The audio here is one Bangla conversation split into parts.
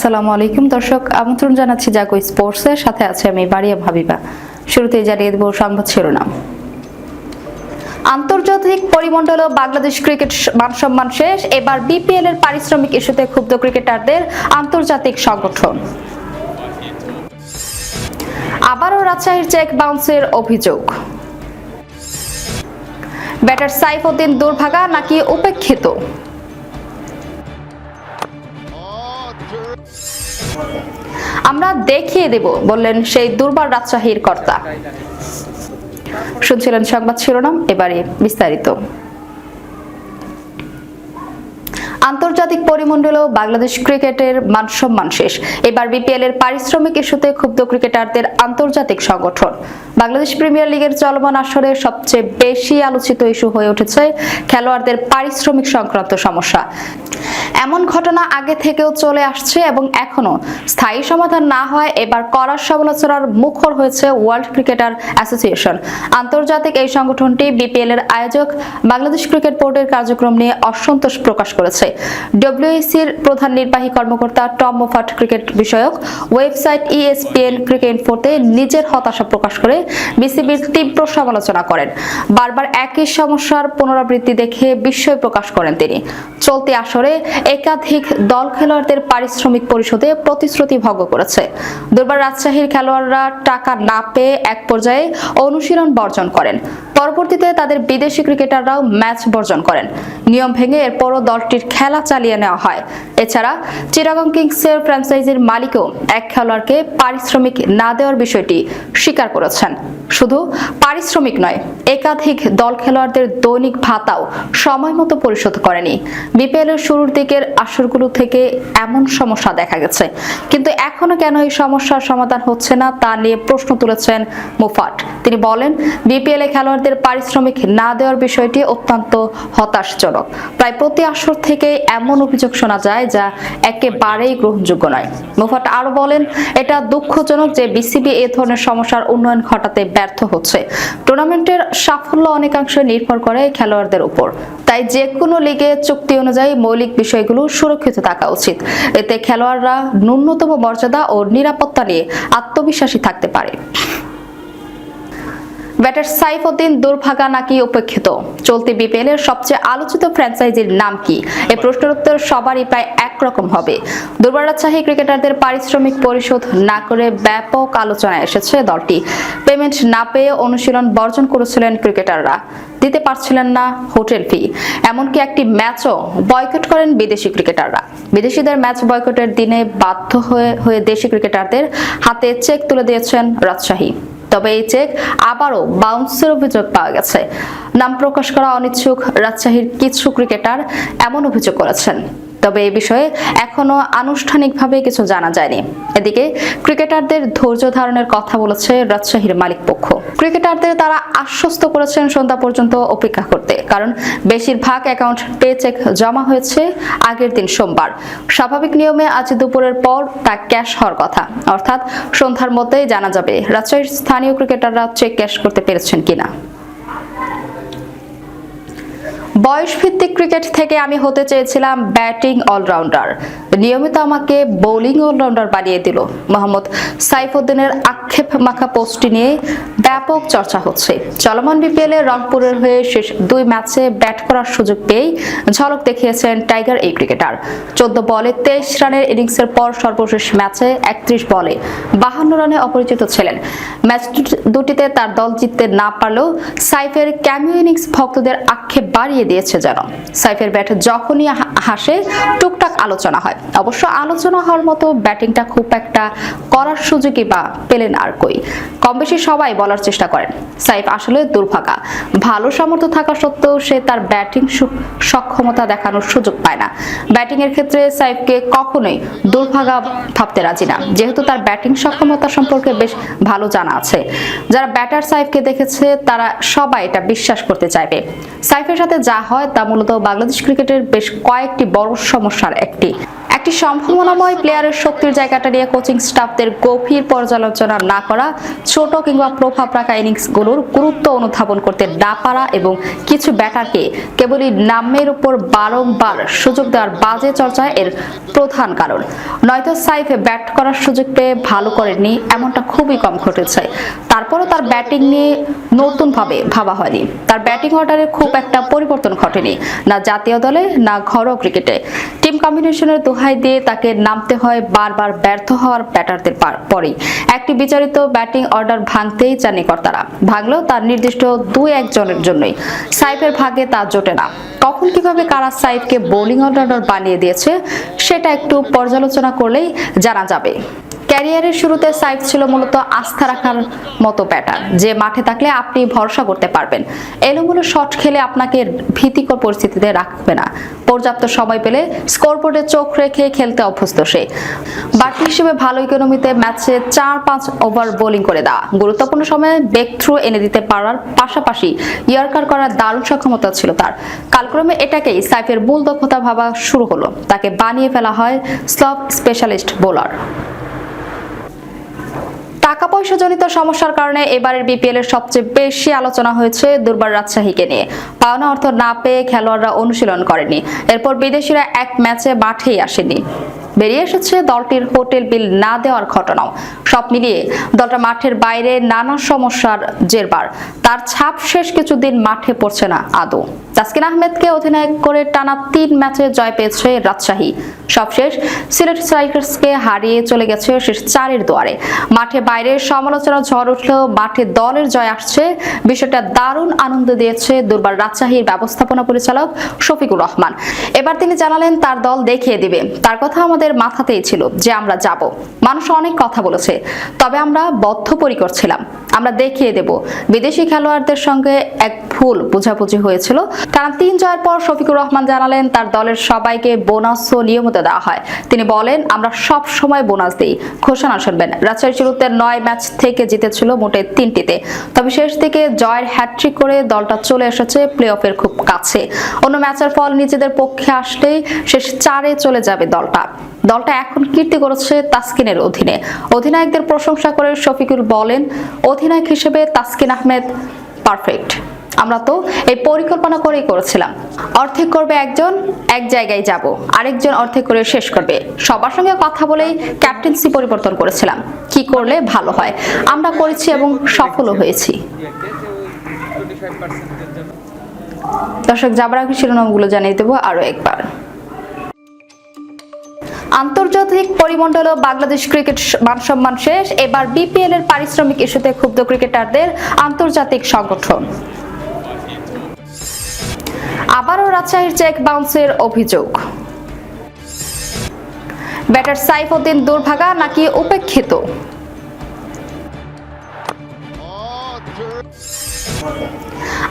আসসালামু আলাইকুম, দর্শক। আমন্ত্রণ জানাচ্ছি জাগো স্পোর্টসের সাথে আছে আমি বাড়িয়া ভাবিবা। শুরুতেই জানিয়ে দেব সংবাদ শিরোনাম। আন্তর্জাতিক পরিমণ্ডল বাংলাদেশ ক্রিকেট মানসম্মান শেষ। এবার বিপিএল এর পারিশ্রমিক ইস্যুতে ক্ষুব্ধ ক্রিকেটারদের আন্তর্জাতিক সংগঠন। আবারও রাজশাহীর চেক বাউন্সের অভিযোগ। ব্যাটার সাইফুদ্দিন দুর্ভাগা নাকি উপেক্ষিত? আমরা দেখিয়ে দেব, বললেন সেই দুর্বার রাজশাহীর কর্তা। শুনছিলেন সংবাদ শিরোনাম, এবারে বিস্তারিত। আন্তর্জাতিক পরিমণ্ডলেও বাংলাদেশ ক্রিকেটের মানসম্মান শেষ। এবার বিপিএল এর পারিশ্রমিক ইস্যুতে ক্ষুব্ধ ক্রিকেটারদের আন্তর্জাতিক সংগঠন। বাংলাদেশ প্রিমিয়ার লিগের চলমান আসরে সবচেয়ে বেশি আলোচিত ইস্যু হয়ে উঠেছে খেলোয়াড়দের পারিশ্রমিক সংক্রান্ত সমস্যা। এমন ঘটনা আগে থেকেও চলে আসছে এবং এখনও স্থায়ী সমাধান না হয় এবার করার সমালোচনার মুখর হয়েছে ওয়ার্ল্ড ক্রিকেটার অ্যাসোসিয়েশন। আন্তর্জাতিক এই সংগঠনটি বিপিএল এর আয়োজক বাংলাদেশ ক্রিকেট বোর্ডের কার্যক্রম নিয়ে অসন্তোষ প্রকাশ করেছে। ডব্লিউএসির প্রধান নির্বাহী কর্মকর্তা টম মোফাট ক্রিকেট বিষয়ক ওয়েবসাইট ইএসপিএন ক্রিকেট ইনফোতে নিজের হতাশা প্রকাশ করে বিসিবির তীব্র সমালোচনা করেন। বারবার একই সমস্যার পুনরাবৃত্তি দেখে বিস্ময় প্রকাশ করেন তিনি। চলতি আসরে একাধিক দল খেলোয়াড়দের পারিশ্রমিক পরিশোধে প্রতিশ্রুতি ভঙ্গ করেছে। দুর্বার রাজশাহীর খেলোয়াড়রা টাকা না পেয়ে এক পর্যায়ে অনুশীলন বর্জন করেন। পরবর্তীতে তাদের বিদেশি ক্রিকেটাররাও ম্যাচ বর্জন করেন। নিয়ম ভেঙে এরপরও দলটির খেলা চালিয়ে নেওয়া হয়। এছাড়া চিরাগং কিংসের ফ্র্যাঞ্চাইজির মালিকও এক খেলোয়াড়কে পারিশ্রমিক না দেওয়ার বিষয়টি স্বীকার করেছেন। শুধু পারিশ্রমিক নয়, একাধিক দল খেলোয়াড়দের দৈনিক ভাতাও সময় মতো পরিশোধ করেনি। বিপিএল এর শুরুর দিকের আসরগুলো থেকে এমন সমস্যা দেখা গেছে। কিন্তু এখনও কেন এই সমস্যার সমাধান হচ্ছে না তা নিয়ে প্রশ্ন তুলেছেন মুফাট। তিনি বলেন, বিপিএল খেলোয়াড়দের পারিশ্রমিক না দেওয়ার বিষয়টি অত্যন্ত হতাশজনক। প্রায় প্রতি আসর থেকে এমন অভিযোগ শোনা যায় যা একেবারেই গ্রহণযোগ্য নয়। মুফাট আরও বলেন, এটা দুঃখজনক যে বিসিবি এ ধরনের সমস্যার উন্নয়ন ঘটাতে ব্যর্থ হচ্ছে। টুর্নামেন্টের সাফল্য অনেকাংশে নির্ভর করে খেলোয়াড়দের উপর। তাই যে কোনো লিগে চুক্তি অনুযায়ী মৌলিক বিষয়গুলো সুরক্ষিত থাকা উচিত। এতে খেলোয়াড়রা ন্যূনতম মর্যাদা ও নিরাপত্তা নিয়ে আত্মবিশ্বাসী থাকতে পারে। ব্যাটার সাইফুদ্দিন দুর্ভাগা নাকি উপেক্ষিত? চলতি বিপিএল এর সবচেয়ে আলোচিত ফ্র্যাঞ্চাইজির নাম কি? এই প্রশ্নের উত্তর সবারই প্রায় একরকম হবে। দুর্বার রাজশাহী ক্রিকেটারদের পারিশ্রমিক পরিশোধ না করে ব্যাপক আলোচনায় এসেছে দলটি। পেমেন্ট না পেয়ে অনুশীলন বর্জন করেছিলেন ক্রিকেটাররা। দিতে পারছিলেন না হোটেল ফি। এমনকি একটি ম্যাচও বয়কট করেন বিদেশি ক্রিকেটাররা। বিদেশিদের ম্যাচ বয়কটের দিনে বাধ্য হয়ে হয়ে দেশি ক্রিকেটারদের হাতে চেক তুলে দিয়েছেন রাজশাহী। তবে এই চেক আবারও বাউন্সের অভিযোগ পাওয়া গেছে। নাম প্রকাশ করা অনিচ্ছুক রাজশাহীর কিছু ক্রিকেটার এমন অভিযোগ করেছেন। তবে এ বিষয়ে এখনও আনুষ্ঠানিকভাবে কিছু জানা যায়নি। এদিকে ক্রিকেটারদের ধৈর্য ধারণের কথা বলেছে রাজশাহীর মালিক পক্ষ। ক্রিকেটারদের তারা আশ্বস্ত করেছেন সন্ধ্যা পর্যন্ত অপেক্ষা করতে, কারণ বেশিরভাগ অ্যাকাউন্ট পে চেক জমা হয়েছে আগের দিন সোমবার। স্বাভাবিক নিয়মে আজ দুপুরের পর তা ক্যাশ হওয়ার কথা। অর্থাৎ সন্ধ্যার মধ্যেই জানা যাবে রাজশাহীর স্থানীয় ক্রিকেটাররা চেক ক্যাশ করতে পেরেছেন কিনা। বয়স ভিত্তিক ক্রিকেট থেকে আমি হতে চেয়েছিলাম ব্যাটিং অলরাউন্ডার। নিয়মিত আমাকে বোলিং অলরাউন্ডার বানিয়ে দিল। মোহাম্মদ সাইফুদ্দিনের আক্ষেপ মাখা পোস্টটি নিয়ে ব্যাপক চর্চা হচ্ছে। চলমান বিপিএল রংপুরের হয়ে শেষ দুই ম্যাচে ব্যাট করার সুযোগ পেয়েই ঝলক দেখিয়েছেন টাইগার এই ক্রিকেটার চোদ্দ বলে তেইশ রানের ইনিংসের পর সর্বশেষ ম্যাচে একত্রিশ বলে বাহান্ন রানে অপরিচিত ছিলেন। ম্যাচ দুটিতে তার দল জিততে না পারলেও সাইফের ক্যামিও ইনিংস ভক্তদের আক্ষেপ বাড়িয়ে দিয়েছে যেন। সাইফের ব্যাট যখনই হাসে, টুকটাক আলোচনা হয়। অবশ্য আলোচনা হওয়ার মতো ব্যাটিংটা খুব একটা করার সুযোগই বা পেলেন আর কই। কম বেশি সবাই বলার চেষ্টা করেন। সাইফ আসলে দুর্ভাগা। ভালো সামর্থ্য থাকা সত্ত্বেও সে তার ব্যাটিং সক্ষমতা দেখানোর সুযোগ পায় না। ব্যাটিং এর ক্ষেত্রে সাইফকে কখনোই দুর্ভাগা ভাবতে রাজি না। যেহেতু তার ব্যাটিং সক্ষমতা সম্পর্কে বেশ ভালো জানা আছে। যারা ব্যাটার সাইফকে দেখেছে, তারা সবাই এটা বিশ্বাস করতে চাইবে। সাইফের সাথে যা হয় তা মূলত বাংলাদেশ ক্রিকেটের বেশ কয়েকটি বড় সমস্যার একটি একটি সম্ভাবনাময় প্লেয়ারের শক্তির জায়গাটা নিয়ে কোচিং স্টাফদের গভীর পর্যালোচনা না করা, ছোট কিংবা প্রভাব রাখা ইনিংসগুলোর গুরুত্ব অনুধাবন করতে না পারা এবং কিছু ব্যাটারকে কেবলই নামের উপর বারংবার সুযোগ দেওয়ার বাজে চর্চা এর প্রধান কারণ। নয়তো সাইফে ব্যাট করার সুযোগ পেয়ে ভালো করেননি, এমনটা খুবই কম ঘটেছে। তারপরও তার ব্যাটিং নিয়ে নতুনভাবে ভাবা হয়নি। তার ব্যাটিং অর্ডারে খুব একটা পরিবর্তন ঘটেনি, না জাতীয় দলে, না ঘরোয়া ক্রিকেটে। কম্বিনেশনের দোহাই দিয়ে তাকে নামতে হয় বারবার ব্যর্থ হওয়ার ব্যাটারদের পরে পরেই। একটি বিচারিত ব্যাটিং অর্ডার ভাঙতেই জানে কর্তারা ভাঙলেও তার নির্দিষ্ট দুই একজনের জন্যই। সাইফের ভাগে তা জোটে না। কখন কীভাবে কারা সাইফকে বোলিং অর্ডার বানিয়ে দিয়েছে, সেটা একটু পর্যালোচনা করলেই জানা যাবে। ক্যারিয়ারের শুরুতে সাইফ ছিল মূলত আস্থা রাখার মতো ব্যাটার যে মাঠে থাকলে আপনি ভরসা করতে পারবেন। এলোমেলো শট খেলে আপনাকে ভীতিকর পরিস্থিতিতে রাখবে না। পর্যাপ্ত সময় পেলে স্কোরবোর্ডে চোখ রেখে খেলতে অভ্যস্ত সে। বাকি হিসেবে ভালো ইকোনমিতে ম্যাচে চার পাঁচ ওভার বোলিং করে দেওয়া। গুরুত্বপূর্ণ সময়ে বেক থ্রু এনে দিতে পারার পাশাপাশি ইয়ার্কার করার দারুণ সক্ষমতা ছিল তার। কালক্রমে এটাকেই সাইফের মূল দক্ষতা ভাবা শুরু হলো। তাকে বানিয়ে ফেলা হয় স্লপ স্পেশালিস্ট বোলার টাকা পয়সা জনিত সমস্যার কারণে এবারের বিপিএল এর সবচেয়ে বেশি আলোচনা হয়েছে দুর্বার রাজশাহীকে নিয়ে। পাওনা অর্থ না পেয়ে খেলোয়াড়রা অনুশীলন করেনি এরপর বিদেশিরা এক ম্যাচে মাঠেই আসেনি বেরিয়ে এসেছে দলটির হোটেল বিল না দেওয়ার ঘটনাও। সব মিলিয়ে দলটা মাঠের বাইরে নানা সমস্যার জেরবার। তার ছাপ শেষ কিছুদিন মাঠে পড়ছে না আদৌ। তাসকিন আহমেদকে অধিনায়ক করে টানা তিন ম্যাচে জয় পেয়েছে রাজশাহী। সবশেষ সিলেট স্ট্রাইকার্সকে হারিয়ে চলে গেছে শেষ চারের দুয়ারে। মাঠে বাইরে সমালোচনা ঝড় উঠলেও মাঠে দলের জয় আসছে। বিষয়টা দারুণ আনন্দ দিয়েছে দুর্বার রাজশাহীর ব্যবস্থাপনা পরিচালক শফিকুর রহমান। এবার তিনি জানালেন তার দল দেখিয়ে দিবে। তার কথা আমাদের মাথাতেই ছিল যে আমরা যাব। মানুষ অনেক কথা বলেছে, তবে আমরা বদ্ধপরিকর ছিলাম। আমরা দেখিয়ে দেব, বিদেশি খেলোয়াড়দের সঙ্গে এক ভুল বোঝাবুঝি হয়েছিল। কারণ তিন জয়ের পর শফিকুর রহমান জানালেন, তার দলের সবাইকে বোনাসও নিয়মিত দেওয়া হয়। তিনি বলেন, আমরা সব সময় বোনাস দিই। ঘোষণা শুনবেন, রাজশাহী শুরুতে নয় ম্যাচ থেকে জিতেছিল মোটে তিনটিতে। তবে শেষ থেকে জয়ের হ্যাট্রিক করে দলটা চলে এসেছে প্লে অফের খুব কাছে। অন্য ম্যাচের ফল নিজেদের পক্ষে আসলেই শেষ চারে চলে যাবে দলটা। দলটা এখন কীর্তি করেছে তাসকিনের অধীনে। অধিনায়কদের প্রশংসা করে শফিকুল বলেন, অধিনায়ক হিসেবে তাসকিন আহমেদ পারফেক্ট আমরা তো এই পরিকল্পনা করেই করেছিলাম। অর্ধেক করবে একজন, এক জায়গায় যাব। আরেকজন অর্ধেক করে শেষ করবে। সবার সঙ্গে কথা বলেই ক্যাপ্টেন্সি পরিবর্তন করেছিলাম। কি করলে ভালো হয়? আমরা করেছি এবং সফলও হয়েছি। দর্শক যাবার আগে শিরোনামগুলো জানিয়ে দেবো আরও একবার। আন্তর্জাতিক পরিমণ্ডল বাংলাদেশ ক্রিকেট মানসম্মান শেষ। এবার বিপিএল এর পারিশ্রমিক ইস্যুতে ক্ষুব্ধ ক্রিকেটারদের আন্তর্জাতিক সংগঠন। আবারও রাজশাহীর চেক বাউন্সের অভিযোগ। ব্যাটার সাইফুদ্দিন দুর্ভাগা নাকি উপেক্ষিত?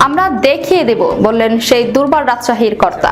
আমরা দেখিয়ে দেব, বললেন সেই দুর্বার রাজশাহীর কর্তা।